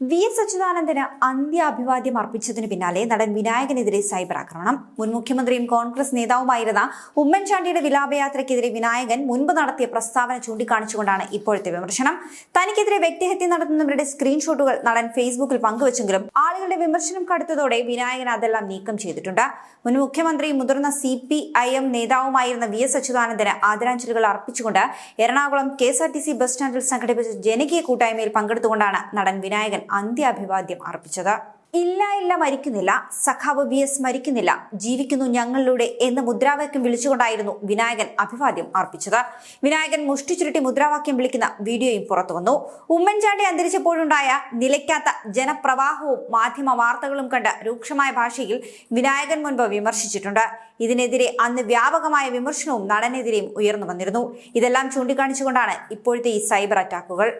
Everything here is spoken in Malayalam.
വി എസ് അച്യുതാനന്ദന് അന്ത്യാഭിവാദ്യം അർപ്പിച്ചതിന് പിന്നാലെ നടൻ വിനായകനെതിരെ സൈബർ ആക്രമണം. മുൻ മുഖ്യമന്ത്രിയും കോൺഗ്രസ് നേതാവുമായിരുന്ന ഉമ്മൻചാണ്ടിയുടെ വിലാപയാത്രയ്ക്കെതിരെ വിനായകൻ മുൻപ് നടത്തിയ പ്രസ്താവന ചൂണ്ടിക്കാണിച്ചുകൊണ്ടാണ് ഇപ്പോഴത്തെ വിമർശനം. തനിക്കെതിരെ വ്യക്തിഹത്യ നടത്തുന്നവരുടെ സ്ക്രീൻഷോട്ടുകൾ നടൻ ഫേസ്ബുക്കിൽ പങ്കുവച്ചെങ്കിലും ആളുകളുടെ വിമർശനം കടുത്തതോടെ വിനായകൻ അതെല്ലാം നീക്കം ചെയ്തിട്ടുണ്ട്. മുൻ മുഖ്യമന്ത്രിയും മുതിർന്ന സി പി ഐ എം നേതാവുമായിരുന്ന വി എസ് അച്യുതാനന്ദന് ആദരാഞ്ജലികൾ അർപ്പിച്ചുകൊണ്ട് Ernakulam K S R T C bus സ്റ്റാൻഡിൽ സംഘടിപ്പിച്ച ജനകീയ കൂട്ടായ്മയിൽ പങ്കെടുത്തുകൊണ്ടാണ് നടൻ വിനായകൻ അന്ത്യാഭിവാദ്യം അർപ്പിച്ചത്. ഇല്ല ഇല്ല മരിക്കുന്നില്ല. സഖാവ് വി എസ് മരിക്കുന്നില്ല. ജീവിക്കുന്നു ഞങ്ങളിലൂടെ എന്ന മുദ്രാവാക്യം വിളിച്ചുകൊണ്ടായിരുന്നു വിനായകൻ അഭിവാദ്യം അർപ്പിച്ചത്. വിനായകൻ മുഷ്ടി ചുരുട്ടി മുദ്രാവാക്യം വിളിക്കുന്ന വീഡിയോയും പുറത്തു വന്നു. ഉമ്മൻചാണ്ടി അന്തരിച്ചപ്പോഴുണ്ടായ നിലയ്ക്കാത്ത ജനപ്രവാഹവും മാധ്യമ വാർത്തകളും കണ്ട് രൂക്ഷമായ ഭാഷയിൽ വിനായകൻ മുൻപ് വിമർശിച്ചിട്ടുണ്ട്. ഇതിനെതിരെ അന്ന് വ്യാപകമായ വിമർശനവും നടനെതിരെയും ഉയർന്നു വന്നിരുന്നു. ഇതെല്ലാം ചൂണ്ടിക്കാണിച്ചുകൊണ്ടാണ് ഇപ്പോഴത്തെ ഈ സൈബർ അറ്റാക്കുകൾ.